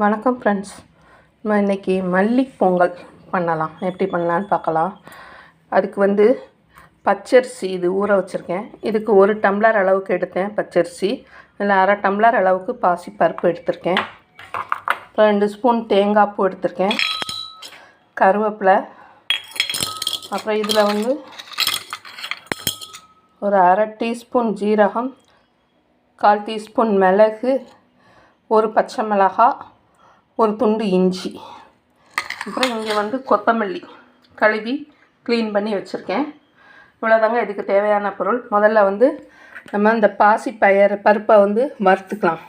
வணக்கம் ஃப்ரெண்ட்ஸ் நம்ம இன்றைக்கி மல்லி பொங்கல் பண்ணலாம். எப்படி பண்ணலான்னு பார்க்கலாம். அதுக்கு வந்து பச்சரிசி இது ஊற வச்சுருக்கேன். இதுக்கு ஒரு டம்ளர் அளவுக்கு எடுத்தேன் பச்சரிசி. இதில் அரை டம்ளர் அளவுக்கு பாசி பருப்பு எடுத்திருக்கேன். ரெண்டு ஸ்பூன் தேங்காய் பூ எடுத்திருக்கேன். கருவேப்பிலை. அப்புறம் இதில் வந்து ஒரு அரை டீஸ்பூன் ஜீரகம் கால் டீஸ்பூன் மிளகு ஒரு பச்சை மிளகாய் ஒரு துண்டு இஞ்சி. அப்புறம் இங்கே வந்து கொத்தமல்லி கழுவி க்ளீன் பண்ணி வச்சுருக்கேன். இவ்வளோதாங்க இதுக்கு தேவையான பொருள். முதல்ல வந்து நம்ம இந்த பாசி பயர் பருப்பை வந்து வறுத்துக்கலாம்.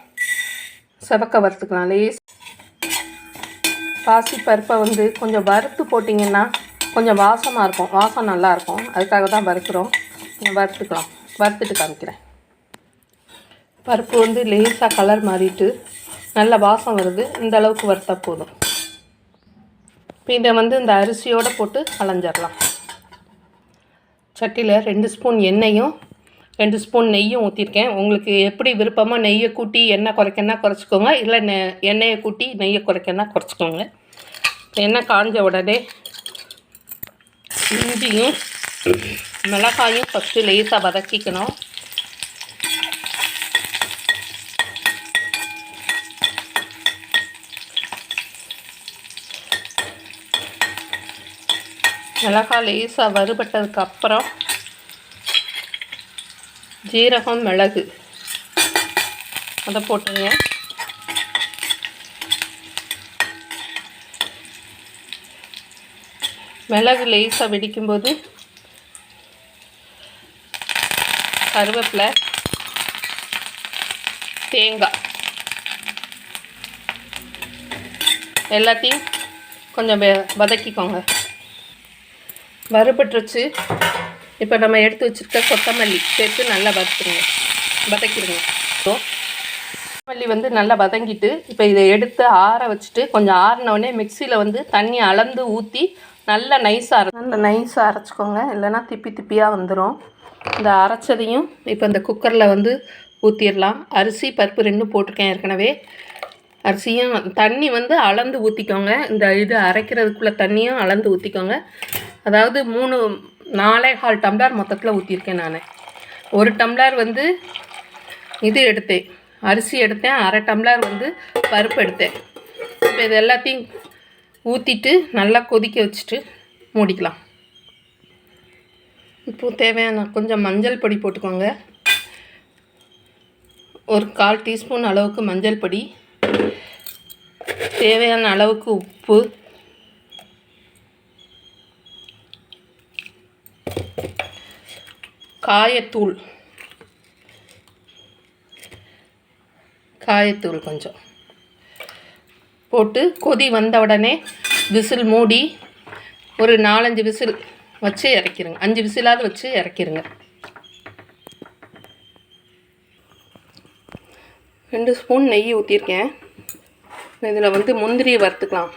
செவக்க வறுத்துக்கலாம் லேஸ். பாசி பருப்பை வந்து கொஞ்சம் வறுத்து போட்டிங்கன்னா கொஞ்சம் வாசமாக இருக்கும். வாசம் நல்லாயிருக்கும் அதுக்காக தான் வறுக்கிறோம். வறுத்துக்கலாம். வறுத்துட்டு காமிக்கிறேன். பருப்பு வந்து லேசாக கலர் மாறிட்டு நல்ல வாசம் வருது. இந்த அளவுக்கு வறுத்தா போதும். இப்போ இதை வந்து இந்த அரிசியோடு போட்டு களைஞ்சிடலாம் சட்டியில் ரெண்டு ஸ்பூன் எண்ணெயும் ரெண்டு ஸ்பூன் நெய்யும் ஊற்றிருக்கேன் உங்களுக்கு எப்படி விருப்பமாக நெய்யை கூட்டி எண்ணெய் குறைக்கன்னா குறைச்சிக்கோங்க. இல்லை நெ எண்ணெயை கூட்டி நெய்யை குறைக்கன்னா குறைச்சிக்கோங்க. எண்ணெய் காஞ்ச உடனே இஞ்சியும் மிளகாயும் ஃபஸ்ட்டு லேசாக வதக்கிக்கணும். மிளகாய் லேசாக வறுபட்டதுக்கு அப்புறம் ஜீரகம் மிளகு. அதை போட்டுங்க மிளகு லேசாக வெடிக்கும்போது கருவேப்பிலை தேங்காய். எல்லாத்தையும் கொஞ்சம் வதக்கிக்கோங்க. வறுபட்டுருச்சு. இப்போ நம்ம எடுத்து வச்சுருக்க கொத்தமல்லி சேர்த்து நல்லா வதக்கிடுங்க வதக்கிடுங்க. ஸோ கொத்தமல்லி வந்து நல்லா வதங்கிட்டு இப்போ இதை எடுத்து ஆற வச்சுட்டு கொஞ்சம் ஆறினவுடனே மிக்சியில் வந்து தண்ணி அளந்து ஊற்றி நல்லா நைஸாக நல்ல நைஸாக அரைச்சிக்கோங்க. இல்லைன்னா திப்பி திப்பியாக வந்துடும் இந்த அரைச்சதையும் இப்போ இந்த குக்கரில் வந்து ஊற்றிடலாம் அரிசி பருப்பு ரெண்டும் போட்டிருக்கேன் ஏற்கனவே. அரிசியும் தண்ணி வந்து அளந்து ஊற்றிக்கோங்க இந்த இது அரைக்கிறதுக்குள்ளே தண்ணியும் அளந்து ஊற்றிக்கோங்க அதாவது மூணு நாலே கால் டம்ளர் மொத்தத்தில் ஊற்றிருக்கேன் நான். ஒரு டம்ளர் வந்து இது எடுத்தேன். அரிசி எடுத்தேன். அரை டம்ளர் வந்து பருப்பு எடுத்தேன். இப்போ இது எல்லாத்தையும் ஊற்றிட்டு நல்லா கொதிக்க வச்சுட்டு மூடிக்கலாம். இப்போது தேவையான கொஞ்சம் மஞ்சள் பொடி போட்டுக்கோங்க. ஒரு கால் டீஸ்பூன் அளவுக்கு மஞ்சள் பொடி. தேவையான அளவுக்கு உப்பு. காயத்தூள். காயத்தூள் கொஞ்சம். போட்டு கொதி வந்த உடனே விசில் மூடி ஒரு நாலஞ்சு விசில் வச்சு இறக்கிருங்க. அஞ்சு விசிலாவது வச்சு இறக்கிருங்க. ரெண்டு ஸ்பூன் நெய் ஊற்றிருக்கேன் இதில் வந்து முந்திரியை வறுத்துக்கலாம்.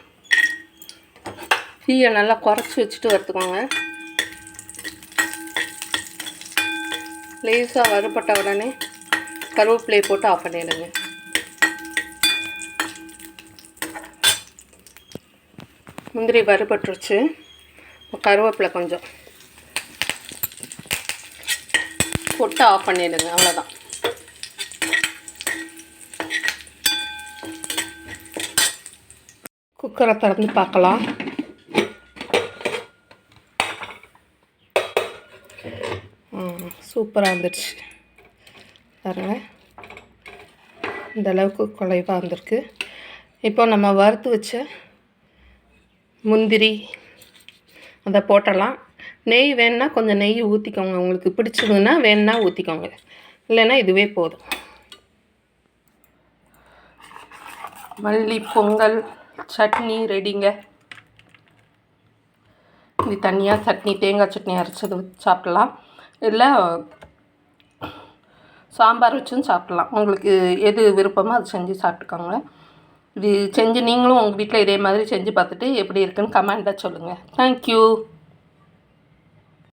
தீயை நல்லா குறைச்சி வச்சுட்டு வறுத்துக்கோங்க. லேசாக வறுபட்ட உடனே கருவேப்பிலையை போட்டு ஆஃப் பண்ணிடுங்க. முந்திரி வறுபட்டுருச்சு. கருவேப்பிலை கொஞ்சம் போட்டு ஆஃப் பண்ணிடுங்க. அவ்வளோதான் குக்கரை திறந்து பார்க்கலாம். சூப்பராக வந்துடுச்சு பாருங்கள் இந்த அளவுக்கு குலைவாக வந்திருக்கு. இப்போ நம்ம வறுத்து வச்ச முந்திரி அதை போட்டலாம் நெய் வேணுன்னா கொஞ்சம் நெய் ஊற்றிக்கோங்க உங்களுக்கு பிடிச்சதுன்னா வேணுன்னா ஊற்றிக்கோங்க இல்லைன்னா இதுவே போதும். மல்லி பொங்கல் சட்னி ரெடிங்க. இது தனியாக சட்னி தேங்காய் சட்னி அரைச்சது சாப்பிட்லாம். இல்லை சாம்பார் வச்சும் சாப்பிட்லாம். உங்களுக்கு எது விருப்பமோ அது செஞ்சு சாப்பிட்டுக்கோங்க. இது செஞ்சு நீங்களும் உங்கள் வீட்டில் இதே மாதிரி செஞ்சு பார்த்துட்டு எப்படி இருக்குன்னு கமெண்ட்டாக சொல்லுங்கள் தேங்க்யூ